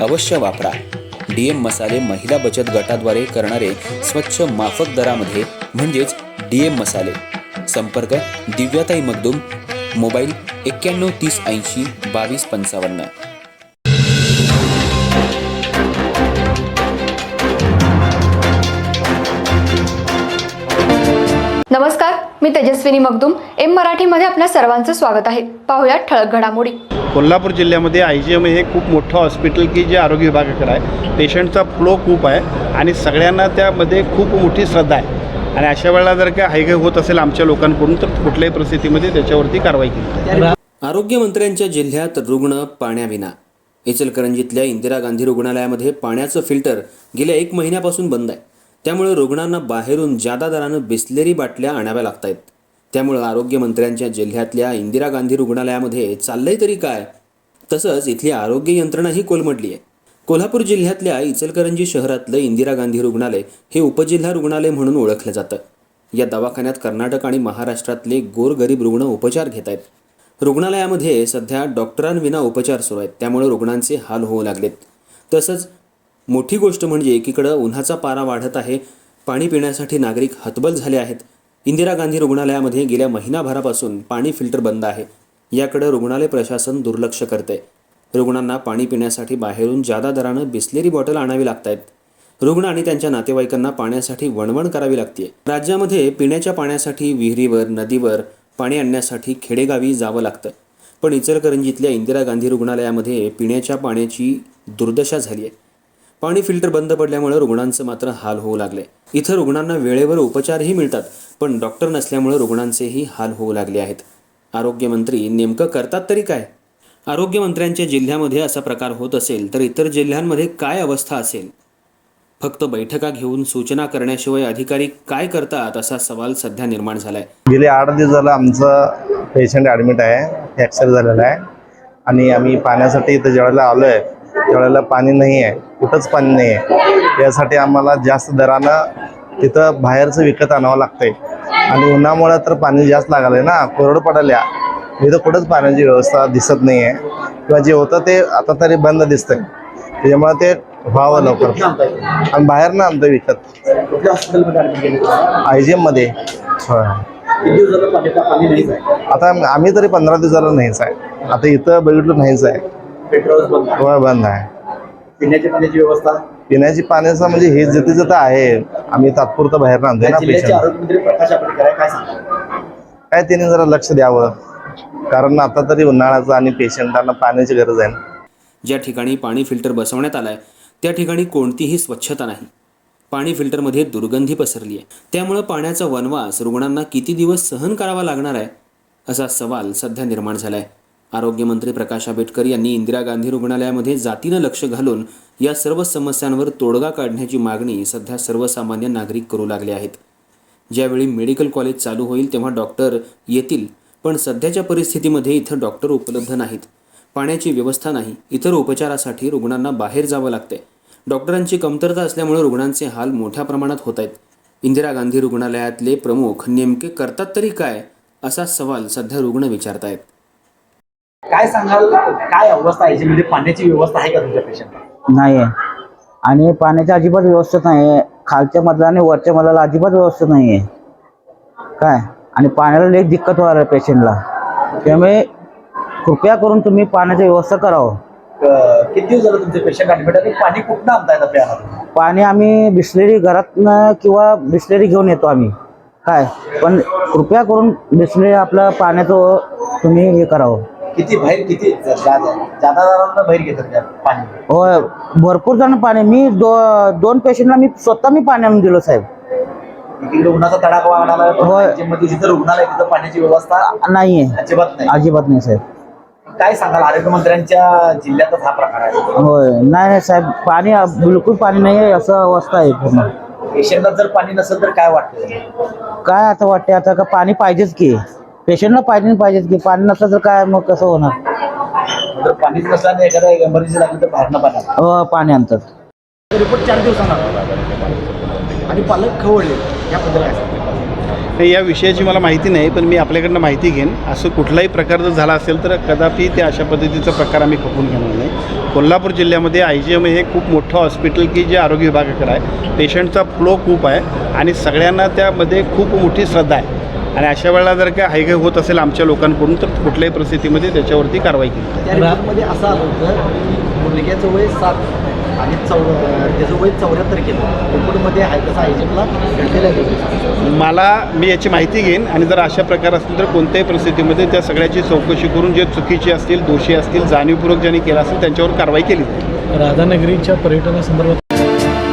अवश्य वापरा. डीएम मसाले महिला बचत गटाद्वारे करणारे स्वच्छ माफक दरामध्ये म्हणजेच डीएम मसाले. संपर्क दिव्याताई मगदुम मोबाईल एक्क्याण्णव तीस ऐंशी बावीस पंचावन्न. मी तेजस्विनी मगदुम एम मराठीमध्ये आपल्या सर्वांचं स्वागत आहे. पाहुयात ठळक घडामोडी. कोल्हापूर जिल्ह्यामध्ये आय जी एम हे खूप मोठं हॉस्पिटल की जे आरोग्य विभागाकडे आहे. पेशंटचा फ्लो खूप आहे आणि सगळ्यांना त्यामध्ये खूप मोठी श्रद्धा आहे. आणि अशा वेळेला जर काय हायगाय होत असेल आमच्या लोकांकडून तर कुठल्याही परिस्थितीमध्ये त्याच्यावरती कारवाई केली. आरोग्यमंत्र्यांच्या जिल्ह्यात रुग्ण पाण्याविना. इचलकरंजीतल्या इंदिरा गांधी रुग्णालयामध्ये पाण्याचं फिल्टर गेल्या एक महिन्यापासून बंद आहे. त्यामुळे रुग्णांना बाहेरून जादा दरानं बिस्लेरी बाटल्या आणाव्या लागत आहेत त्यामुळं आरोग्यमंत्र्यांच्या जिल्ह्यातल्या इंदिरा गांधी रुग्णालयामध्ये चाललंय तरी काय? तसंच इथली आरोग्य यंत्रणाही कोलमडली आहे कोल्हापूर जिल्ह्यातल्या इचलकरंजी शहरातलं इंदिरा गांधी रुग्णालय हे उपजिल्हा रुग्णालय म्हणून ओळखलं जातं. या दवाखान्यात कर्नाटक आणि महाराष्ट्रातले गोरगरीब रुग्ण उपचार घेत आहेत रुग्णालयामध्ये सध्या डॉक्टरांविना उपचार सुरू आहेत. त्यामुळे रुग्णांचे हाल होऊ लागलेत. तसंच मोठी गोष्ट म्हणजे एकीकडं उन्हाचा पारा वाढत आहे पाणी पिण्यासाठी नागरिक हतबल झाले आहेत. इंदिरा गांधी रुग्णालयामध्ये गेल्या महिनाभरापासून पाणी फिल्टर बंद आहे. याकडे रुग्णालय प्रशासन दुर्लक्ष करते रुग्णांना पाणी पिण्यासाठी बाहेरून जादा दरानं बिस्लेरी बॉटल आणावी लागत आहेत रुग्ण आणि त्यांच्या नातेवाईकांना पाण्यासाठी वणवण करावी लागते राज्यामध्ये पिण्याच्या पाण्यासाठी विहिरीवर नदीवर पाणी आणण्यासाठी खेडेगावी जावं लागतं. पण इचलकरंजीतल्या इंदिरा गांधी रुग्णालयामध्ये पिण्याच्या पाण्याची दुर्दशा झाली आहे पाणी फिल्टर बंद पडल्यामुळे रुग्णांचे मात्र हाल होऊ लागले. इथं रुग्णांना वेळेवर उपचारही मिळतात पण डॉक्टर नसल्यामुळे रुग्णांचेही हाल होऊ लागले आहेत. आरोग्यमंत्री नेमकं करतात तरी काय? आरोग्यमंत्र्यांच्या जिल्ह्यामध्ये असा प्रकार होत असेल तर इतर जिल्ह्यांमध्ये काय अवस्था असेल? फक्त बैठका घेऊन सूचना करण्याशिवाय अधिकारी काय करतात असा सवाल सध्या निर्माण झालाय. गेले आठ दिवस झालं आमचं पेशंट ॲडमिट आहे फ्रॅक्चर झालेलं आहे. आणि आम्ही पाण्यासाठी इथं ज्यावेळेला आलो आहे त्यावेळेला पाणी नाही आहे. कुठंच पाणी नाही आहे यासाठी आम्हाला जास्त दरानं तिथं बाहेरचं विकत आणावं लागतंय. आणि उन्हामुळं तर पाणी जास्त लागलं आहे ना कोरडं पडाल्या. इथं कुठंच पाण्याची व्यवस्था दिसत नाही आहे किंवा जे होतं ते आता तरी बंद दिसतंय. त्याच्यामुळे ते व्हावं लवकर. आणि बाहेर ना आणतं विकत. आय जी एममध्ये आता आम्ही तरी पंधरा दिवसाला नाहीच आहे. आता इथं बघितलं नाहीच आहे. पेट्रोल बंद आहे. आहे पिण्याच्या पाण्याची व्यवस्था? पिण्याची पाण्याचं म्हणजे हे जिथे जिथं आहे आम्ही तात्पुरतं बाहेर आणतोय ना जिल्ह्याचे आरोग्यमंत्री प्रकाश आंबेडकर आहे काय सांगा काय त्यांनी जरा लक्ष द्यावं. कारण आता तरी उन्हाळ्याचं आणि पेशंटांना पाण्याची गरज आहे ना. ज्या ठिकाणी पाणी फिल्टर बसवण्यात आलाय त्या ठिकाणी कोणतीही स्वच्छता नाही. पाणी फिल्टरमध्ये दुर्गंधी पसरली आहे. त्यामुळं पाण्याचा वनवास रुग्णांना किती दिवस सहन करावा लागणार आहे असा सवाल सध्या निर्माण झालाय. आरोग्यमंत्री प्रकाश आंबेडकर यांनी इंदिरा गांधी रुग्णालयामध्ये जातीनं लक्ष घालून या सर्व समस्यांवर तोडगा काढण्याची मागणी सध्या सर्वसामान्य नागरिक करू लागले आहेत. ज्यावेळी मेडिकल कॉलेज चालू होईल तेव्हा डॉक्टर येतील पण सध्याच्या परिस्थितीमध्ये इथं डॉक्टर उपलब्ध नाहीत. पाण्याची व्यवस्था नाही इतर उपचारासाठी रुग्णांना बाहेर जावं लागतंय. डॉक्टरांची कमतरता असल्यामुळे रुग्णांचे हाल मोठ्या प्रमाणात होत आहेत. इंदिरा गांधी रुग्णालयातले प्रमुख नेमके करतात तरी काय असा सवाल सध्या रुग्ण विचारतायत. काय सांगाल? काय अवस्था आहे? म्हणजे पाण्याची व्यवस्था आहे का तुमच्या पेशंटला नाही आहे. आणि पाण्याची अजिबात व्यवस्था नाही आहे. खालच्या मधला आणि वरच्या मधला अजिबात व्यवस्था नाही आहे. काय? आणि पाण्याला लई दिक्कत व्हायला पेशंटला त्यामुळे कृपया करून तुम्ही पाण्याची व्यवस्था करावं. किती दिवस झालं तुमचे पेशंट ऍडमिट आहे पाणी कुठनं आणताय आता प्यायला? पाणी आम्ही बिस्लेरी घरातनं किंवा बिस्लेरी घेऊन येतो आम्ही. काय? पण कृपया करून बिस्लेरी आपलं पाण्याचं तुम्ही हे करावं. किती बाहेर किती जादा जणांना बाहेर घेतात पाणी. होय भरपूर जण पाणी. मी दो दोन पेशंटला मी स्वतः मी पाणी आणून दिलो साहेब. इकडे उन्हाचा तडाखा वाढणार होय. मध्ये जिथं रुग्णालय तिथं पाण्याची व्यवस्था नाही आहे अजिबात नाही. अजिबात नाही साहेब. काय सांगाल? आरोग्यमंत्र्यांच्या जिल्ह्यातच हा प्रकार आहे. होय. नाही नाही साहेब. पाणी बिलकुल पाणी नाही आहे असं अवस्था आहे पूर्ण. पेशंटला जर पाणी नसेल तर काय वाटतं? काय आता वाटते आता का पाणी पाहिजेच की. पेशंटला पाणी पाहिजेच की पाणी नसलं तर काय मग कसं होणार? जर पाणीच नसल्याने एखादा एमर्जन्सी लागली तर बाहेरनं पाणी आणतात. हो पाणी आणतात. रिपोर्ट चार दिवसांना आणि पालक खवळले. याबद्दल काय या विषयाची मला माहिती नाही पण मी आपल्याकडनं माहिती घेईन. असं कुठलाही प्रकार जर झाला असेल तर कदापि ते अशा पद्धतीचा प्रकार आम्ही खपून घेणार नाही. कोल्हापूर जिल्ह्यामध्ये आय जी एम हे खूप मोठं हॉस्पिटल की जे आरोग्य विभागाकडे आहे. पेशंटचा फ्लो खूप आहे आणि सगळ्यांना त्यामध्ये खूप मोठी श्रद्धा आहे. आणि अशा वेळेला जर काय हायगाय होत असेल आमच्या लोकांकडून तर कुठल्याही परिस्थितीमध्ये त्याच्यावरती कारवाई केली. असं आलं होतं मुलग्याचं वय सात आणि चौ त्याचं वय चौऱ्याहत्तर केलं. रिपोर्टमध्ये आहे तसं घडलेलं आहे मला मी याची माहिती घेईन आणि जर अशा प्रकार असतील तर कोणत्याही परिस्थितीमध्ये त्या सगळ्याची चौकशी करून जे चुकीचे असतील दोषी असतील जाणीवपूर्वक ज्यांनी केलं असेल त्यांच्यावर कारवाई केली जाईल. राधानगरीच्या पर्यटनासंदर्भात